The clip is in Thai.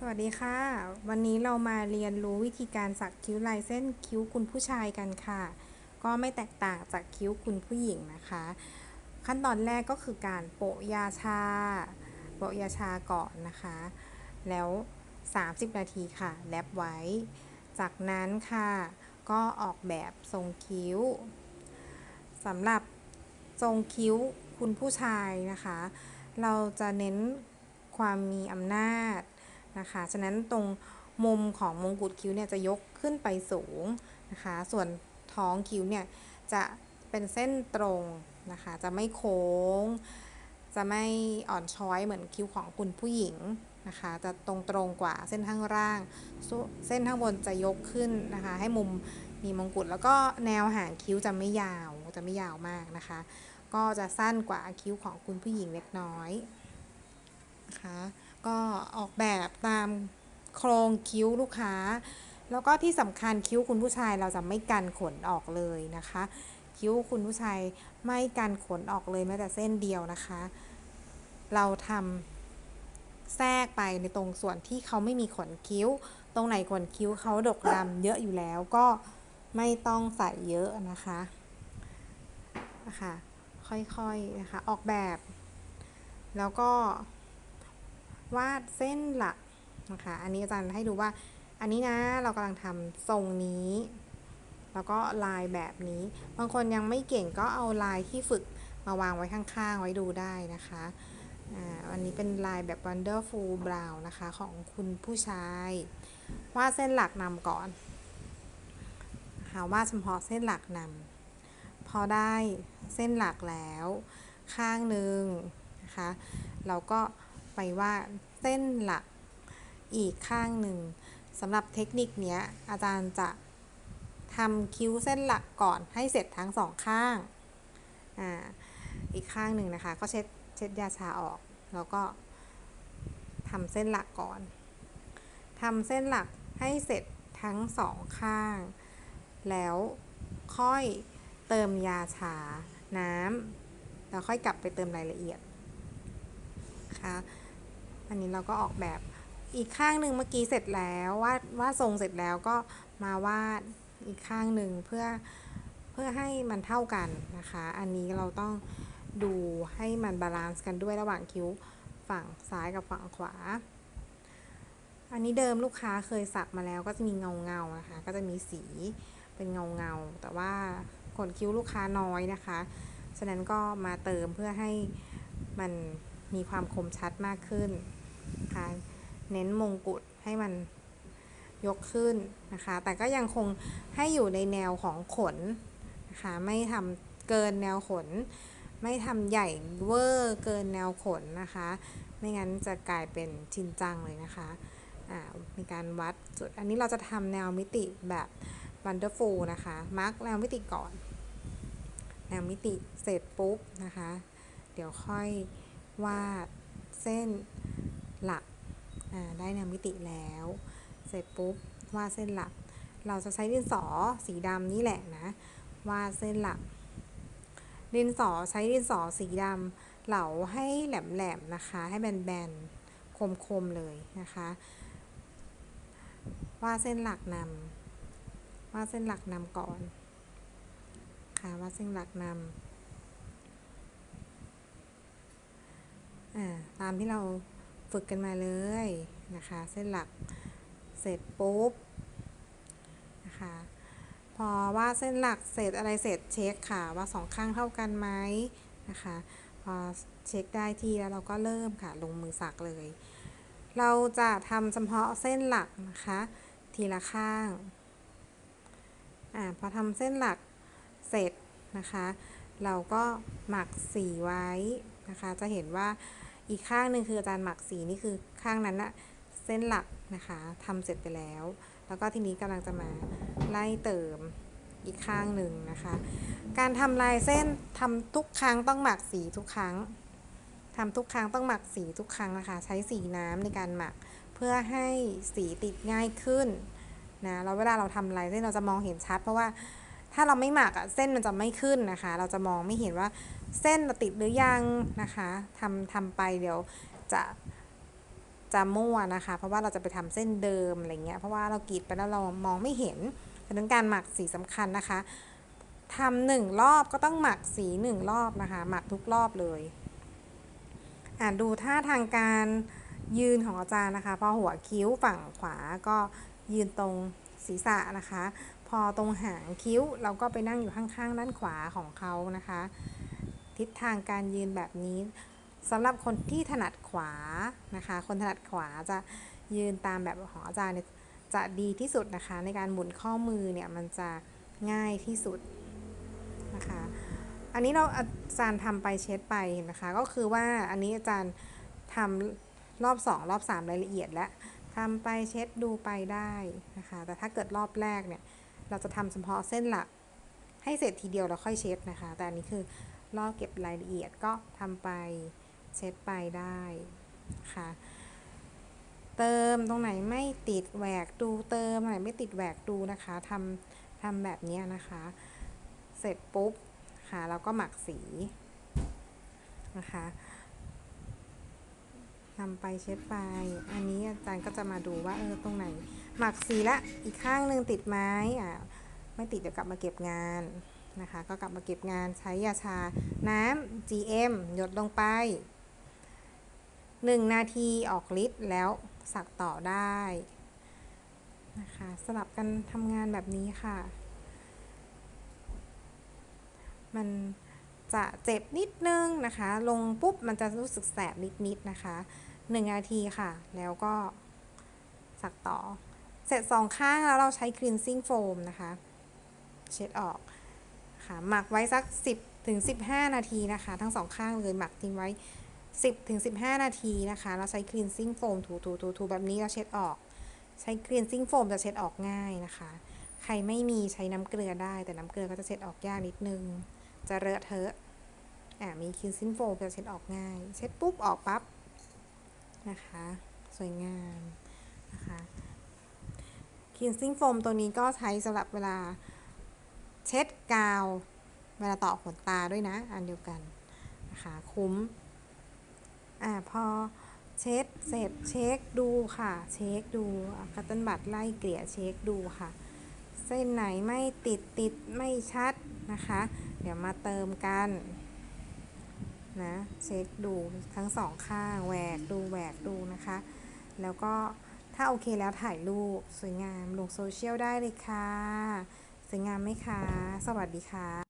สวัสดีค่ะ วันนี้เรามาเรียนรู้วิธีการสักคิ้วลายเส้นคิ้วคุณผู้ชายกันค่ะ ก็ไม่แตกต่างจากคิ้วคุณผู้หญิงนะคะ ขั้นตอนแรกก็คือการโปะยาชา โปะยาชาก่อนนะคะ แล้ว 30 นาทีค่ะ แลบไว้ จากนั้นค่ะ ก็ออกแบบทรงคิ้วสำหรับทรงคิ้วคุณผู้ชายนะคะ เราจะเน้นความมีอำนาจ นะคะ ฉะนั้นตรงมุมของมงกุฎคิ้วเนี่ยจะยกขึ้นไปสูงนะคะ ส่วนท้องคิ้วเนี่ยจะเป็นเส้นตรงนะคะ จะไม่โค้ง จะไม่อ่อนช้อยเหมือนคิ้วของคุณผู้หญิงนะคะ จะตรงตรงๆกว่าเส้นข้างล่าง เส้นข้างบนจะยกขึ้นนะคะ ให้มุมมีมงกุฎแล้วก็แนวหางคิ้วจะไม่ยาว จะไม่ยาวมากนะคะ ก็จะสั้นกว่าคิ้วของคุณผู้หญิงเล็กน้อยนะคะ ก็ออกแบบตามโครงคิ้วลูกค้า แล้วก็ที่สำคัญคิ้วคุณผู้ชายเราจะไม่กันขนออกเลยนะคะ คิ้วคุณผู้ชายไม่กันขนออกเลยแม้แต่เส้นเดียวนะคะ เราทำแทรกไปในตรงส่วนที่เขาไม่มีขนคิ้ว ตรงไหนขนคิ้วเขาดกดำเยอะอยู่แล้วก็ไม่ต้องใส่เยอะนะคะนะคะ ค่อยๆนะคะ ออกแบบ แล้วก็ วาดเส้นหลักนะคะอันนี้อาจารย์ให้ดูว่าอันนี้นะเรากำลังทำทรงนี้ แล้วก็ลายแบบนี้ บางคนยังไม่เก่งก็เอาลายที่ฝึกมาวางไว้ข้างๆ ไว้ดูได้นะคะอ่าอันนี้เป็นลายแบบ Wonderful Brown นะคะ ของคุณผู้ชาย วาดเส้นหลักนำก่อนนะคะวาดเฉพาะเส้นหลักนำพอได้เส้นหลักแล้ว ข้างหนึ่งนะคะ เราก็ ไปว่าเส้นหลักอีกข้างหนึ่งสำหรับเทคนิคนี้อาจารย์จะทำคิ้วเส้นหลักก่อนให้เสร็จทั้งสองข้างอ่าอีกข้างหนึ่งนะคะ ก็เช็ดเช็ดยาชาออก แล้วก็ทำเส้นหลักก่อนทำเส้นหลักให้เสร็จทั้งสองข้าง แล้วค่อยเติมยาชาน้ำแล้วค่อยกลับไปเติมรายละเอียดนะคะ อันนี้เราก็ออกแบบอีกข้างหนึ่งเมื่อกี้เสร็จแล้ววาดวาดทรงเสร็จแล้วก็มาวาดอีกข้างหนึ่งเพื่อเพื่อให้มันเท่ากันนะคะ อันนี้เราต้องดูให้มันบาลานซ์กันด้วยระหว่างคิ้วฝั่งซ้ายกับฝั่งขวา อันนี้เดิมลูกค้าเคยสักมาแล้วก็จะมีเงาเงานะคะ ก็จะมีสีเป็นเงาเงาแต่ว่าขนคิ้วลูกค้าน้อยนะคะ ฉะนั้นก็มาเติมเพื่อให้มันมีความคมชัดมากขึ้น นะคะเน้นมงกุฎให้มันยกขึ้นนะคะ แต่ก็ยังคงให้อยู่ในแนวของขนนะคะ ไม่ทำเกินแนวขน ไม่ทำใหญ่เวอร์เกินแนวขนนะคะ ไม่งั้นจะกลายเป็นชินจังเลยนะคะมีการวัดจุด อันนี้เราจะทำแนวมิติแบบ Wonderful นะคะ มาร์กแนวมิติก่อน แนวมิติเสร็จปุ๊บนะคะ เดี๋ยวค่อยวาดเส้น หลักได้แนวมิติแล้ว เสร็จปุ๊บวาดเส้นหลัก เราจะใช้ดินสอสีดำนี่แหละนะวาดเส้นหลัก ดินสอใช้ดินสอสีดำเหลาให้แหลมๆนะคะ ให้แบนๆคมๆเลยนะคะวาดเส้นหลักนำวาดเส้นหลักนำก่อนค่ะวาดเส้นหลักนำตามที่เรา ฝึกกันมาเลยนะคะ เส้นหลักเสร็จปุ๊บนะคะพอว่าเส้นหลักเสร็จอะไรเสร็จเช็คค่ะว่าสองข้างเท่ากันไหมนะคะพอเช็คได้ที่แล้วเราก็เริ่มค่ะลงมือสักเลย เราจะทำเฉพาะเส้นหลักนะคะทีละข้างอ่าพอทำเส้นหลักเสร็จนะคะ เราก็หมักสีไว้นะคะ จะเห็นว่า อีกข้างหนึ่งคืออาจารย์หมักสีนี่คือข้างนั้นนะเส้นหลักนะคะทำเสร็จไปแล้ว แล้วก็ทีนี้กำลังจะมาไล่เติมอีกข้างหนึ่งนะคะ การทำลายเส้นทำทุกครั้งต้องหมักสีทุกครั้งทำทุกครั้งต้องหมักสีทุกครั้งนะคะ ใช้สีน้ำในการหมักเพื่อให้สีติดง่ายขึ้นนะแล้วเวลาเราทำลายเส้นเราจะมองเห็นชัด เพราะว่า ถ้าเราไม่หมักอะเส้นมันจะไม่ขึ้นนะคะ เราจะมองไม่เห็นว่าเส้นติดหรือยังนะคะทำทำไปเดี๋ยวจะจะมั่วนะคะ เพราะว่าเราจะไปทำเส้นเดิมอะไรเงี้ยเพราะว่าเรากรีดไปแล้วเรามองไม่เห็นดังนั้นการหมักสีสำคัญนะคะทำหนึ่งรอบก็ต้องหมักสีหนึ่งรอบนะคะ หมักทุกรอบเลยอ่าดูท่าทางการยืนของอาจารย์นะคะ พอหัวคิ้วฝั่งขวาก็ยืนตรงศีรษะนะคะ พอตรงหางคิ้วเราก็ไปนั่งอยู่ข้างๆด้านขวาของเขานะคะ ทิศทางการยืนแบบนี้สำหรับคนที่ถนัดขวานะคะ คนถนัดขวาจะยืนตามแบบของอาจารย์จะดีที่สุดนะคะ ในการหมุนข้อมือเนี่ยมันจะง่ายที่สุดนะคะ อันนี้เราอาจารย์ทำไปเช็ดไปนะคะก็คือว่าอันนี้อาจารย์ทำรอบ 2 รอบ 3 รายละเอียดแล้วทำไปเช็ดดูไปได้นะคะ แต่ถ้าเกิดรอบแรกเนี่ย เราจะทำเฉพาะเส้นหลัก ให้เสร็จทีเดียวแล้วค่อยเช็ดนะคะ แต่อันนี้คือรอบเก็บรายละเอียดก็ทำไปเช็ดไปได้ค่ะ เติมตรงไหนไม่ติดแหวกดูเติมตรงไหนไม่ติดแหวกดูนะคะทำทำแบบนี้นะคะ เสร็จปุ๊บค่ะแล้วก็หมักสีนะคะทำไปเช็ดไป อันนี้อาจารย์ก็จะมาดูว่าเออตรงไหน หมักสีละอีกข้างหนึ่งติดไมอ่าไม่ติดเดี๋ยวกลับมาเก็บงานนะคะ ก็กลับมาเก็บงานใช้ยาชาน้ำ GM หยดลงไป 1 นาทีออกฤทธิ์แล้วสักต่อได้นะคะสลับกันทำงานแบบนี้ค่ะ มันจะเจ็บนิดนึงนะคะ ลงปุ๊บมันจะรู้สึกแสบนิดๆนะคะ 1 นาทีค่ะ แล้วก็สักต่อ เสร็จสองข้างแล้วเราใช้ cleansing foam นะคะ เช็ดออกค่ะหมักไว้สัก 10ถึง15 นาทีนะคะ ทั้งสองข้างเลยหมักทิ้งไว้ 10ถึง15 นาทีนะคะเราใช้ cleansing foam ถูถูถูถูแบบนี้เราเช็ดออก ใช้ cleansing foam จะเช็ดออกง่ายนะคะ ใครไม่มีใช้น้ำเกลือได้ แต่น้ำเกลือก็จะเช็ดออกยากนิดนึง จะเลอะเทอะอ่ามี cleansing foam จะเช็ดออกง่าย เช็ดปุ๊บออกปั๊บนะคะ สวยงามนะคะ cleansing foam ตัวนี้ก็ใช้สำหรับเวลาเช็ดกาว เวลาต่อขนตาด้วยนะ อันเดียวกันนะคะคุ้ม อ่าพอเช็ดเสร็จเช็คดูค่ะ เช็คดูคัตเติ้ลบัตไล่เกลี่ยเช็คดูค่ะ เส้นไหนไม่ติดติดไม่ชัดนะคะ เดี๋ยวมาเติมกันนะเช็คดูทั้งสองข้างแหวกดูแหวกดูนะคะ แล้วก็ ถ้าโอเคแล้วถ่ายรูปสวยงามลงโซเชียลได้เลยค่ะ สวยงามไหมคะ สวัสดีค่ะ